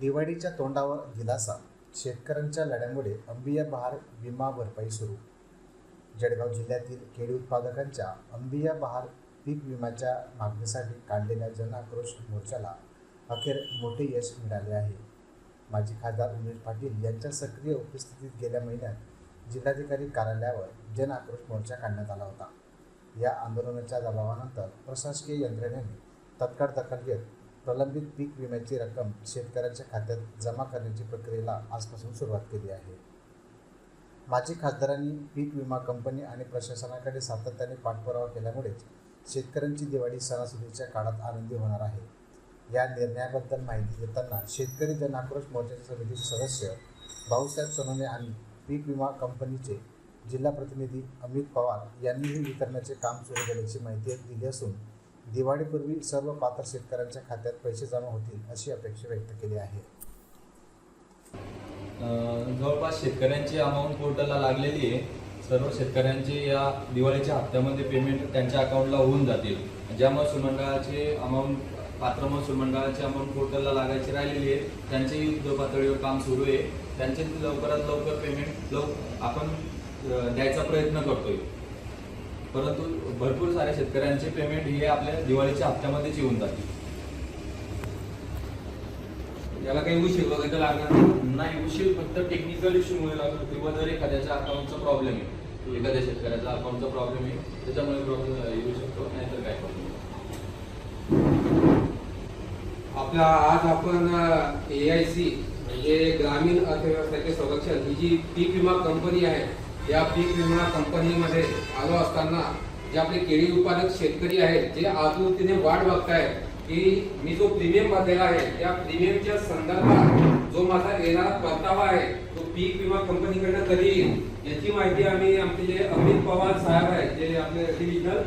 दिवाळीच्या तोंडावर दिलासा. शेतकऱ्यांच्या लढ्यामुळे अंबिया बहार विमा भरपाई सुरू. जळगाव जिल्ह्यातील केळी उत्पादकांच्या अंबिया बहार पीक विम्याच्या मागणीसाठी काढलेल्या जनआक्रोश मोर्चाला अखेर मोठे यश मिळाले आहे. माजी खासदार उमेश पाटील यांच्या सक्रिय उपस्थितीत गेल्या महिन्यात जिल्हाधिकारी कार्यालयावर जनआक्रोश मोर्चा काढण्यात आला होता. या आंदोलनाच्या दबावानंतर प्रशासकीय यंत्रणेने तत्काळ दखल घेत प्रलंबित पीक विम्याची रक्कम शेतकऱ्यांच्या खात्यात जमा करण्याची प्रक्रियेला आजपासून सुरुवात केली आहे. माजी खासदारांनी पीक विमा कंपनी आणि प्रशासनाकडे सातत्याने पाठपुरावा केल्यामुळेच शेतकऱ्यांची दिवाळी सणासुदीच्या काळात आनंदी होणार आहे. या निर्णयाबद्दल माहिती देताना शेतकरी जन आक्रोश मोर्चाचे समितीचे सदस्य भाऊसाहेब सोनवणे आणि पीक विमा कंपनीचे जिल्हा प्रतिनिधी अमित पवार यांनीही वितरणाचे काम सुरू केल्याची माहिती दिली असून दिवाळीपूर्वी सर्व पात्र शेतकऱ्यांच्या खात्यात पैसे जमा होतील अशी अपेक्षा व्यक्त केली आहे. जवळपास शेतकऱ्यांची अमाऊंट पोर्टलला लागलेली आहे. सर्व शेतकऱ्यांचे या दिवाळीच्या हप्त्यामध्ये पेमेंट त्यांच्या अकाउंटला होऊन जातील. ज्या महसूल मंडळाचे अमाऊंट पात्र महसूल मंडळाचे अमाऊंट पोर्टलला लागायची राहिलेली आहे. त्यांचेही युद्ध पातळीवर काम सुरू आहे त्यांचे लवकरात लवकर पेमेंट लव आपण द्यायचा प्रयत्न करतोय. परंतु भरपूर साऱ्या शेतकऱ्यांचे पेमेंट हे आपल्या दिवाळीच्या हप्त्यामध्येच येऊन जातील याला काही उशीर वगैरे लागणार नाही. नाही उशीर फक्त टेक्निकल इश्यूमुळे लागतो. किंवा जर एखाद्याच्या अकाउंटचा प्रॉब्लेम आहे एखाद्या शेतकऱ्याचा अकाउंटचा प्रॉब्लेम आहे त्याच्यामुळे प्रॉब्लेम येऊ शकतो. नाहीतर काय प्रॉब्लेम आपला आज आपण ए आय सी म्हणजे ग्रामीण अर्थव्यवस्थेचे संरक्षण ही जी पीक विमा कंपनी आहे या पीक विमा कंपनीमध्ये आलो असताना जे आपले केळी उत्पादक शेतकरी आहेत जे आतुरतेने वाट बघतायत की मी जो प्रीमियम भरलेला आहे त्या प्रीमियमच्या संदर्भात जो माझा येणारा परतावा आहे तो पीक विमा कंपनीकडनं कधी येईल याची माहिती आम्ही आमचे जे अमित पवार साहेब आहेत जे आपले डिव्हिजनल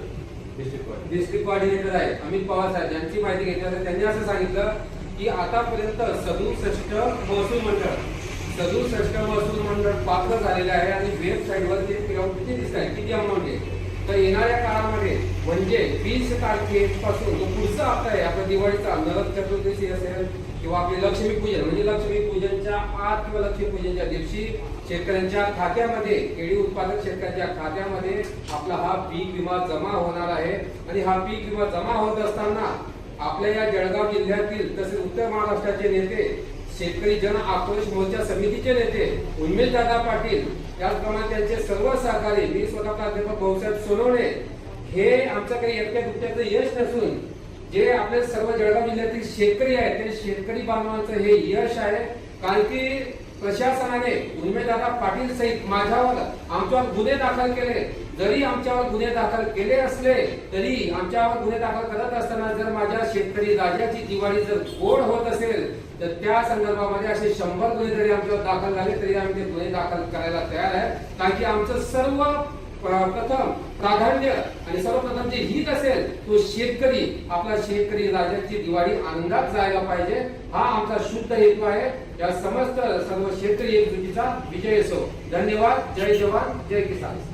डिस्ट्रिक्ट कॉर्डिनेटर आहेत अमित पवार साहेब यांची माहिती घेतल्यानंतर त्यांनी असं सांगितलं की आतापर्यंत सदुसष्ट महसूल मंडळ सदुसष्ट महसूल मंडळ पात्र झालेलं आहे आणि वेबसाईटवर ते फिरवून किती दिसत आहे किती अमाऊंट आहे? तर येणाऱ्या काळामध्ये म्हणजे वीस तारखेपासून जो पुढचा हप्ता आहे. आपला दिवाळीचा नरक चतुर्दशी असेल किंवा आपले लक्ष्मी पूजन म्हणजे लक्ष्मी पूजनच्या आत किंवा लक्ष्मी पूजनच्या दिवशी शेतकऱ्यांच्या खात्यामध्ये केळी उत्पादक शेतकऱ्यांच्या खात्यामध्ये आपला हा पीक विमा जमा होणार आहे. आणि हा पीक विमा जमा होत असताना आपल्या या जळगाव जिल्ह्यातील तसेच उत्तर महाराष्ट्राचे नेते शेतकरी जन आक्रोश मोर्चा समितीचे नेते उन्मेश दादा पाटील त्याचप्रमाणे त्यांचे सर्व सहकारी मी स्वतः प्राध्यापक भाऊसाहेब सोनवणे हे आमचं काही एकट्या दुकट्याचं यश नसून जे आपले सर्व जळगाव जिल्ह्यातील शेतकरी आहेत ते शेतकरी बांधवांचं हे यश आहे. कारण की प्रशासनाने उन्मेदादा पाटील सहित माझ्यावर आमच्यावर गुन्हे दाखल केले. जरी आमच्यावर गुन्हे दाखल केले असले तरी आमच्यावर गुन्हे दाखल करत असताना जर माझ्या शेतकरी राजाची दिवाळी जर गोड होत असेल तर त्या संदर्भामध्ये असे शंभर गुन्हे जरी आमच्यावर दाखल झाले तरी आम्ही ते गुन्हे दाखल करायला तयार आहे. कारण की आमचं सर्व प्रथम प्राधान्य आणि सर्वप्रथम जे हित असेल तो शेतकरी आपला शेतकरी राजाची दिवाळी आनंदात जायला पाहिजे. हा आमचा शुद्ध हेतू आहे. या समस्त सर्व शेतकरी एकजुटीचा विजय असो. धन्यवाद. जय जवान. जय किसान.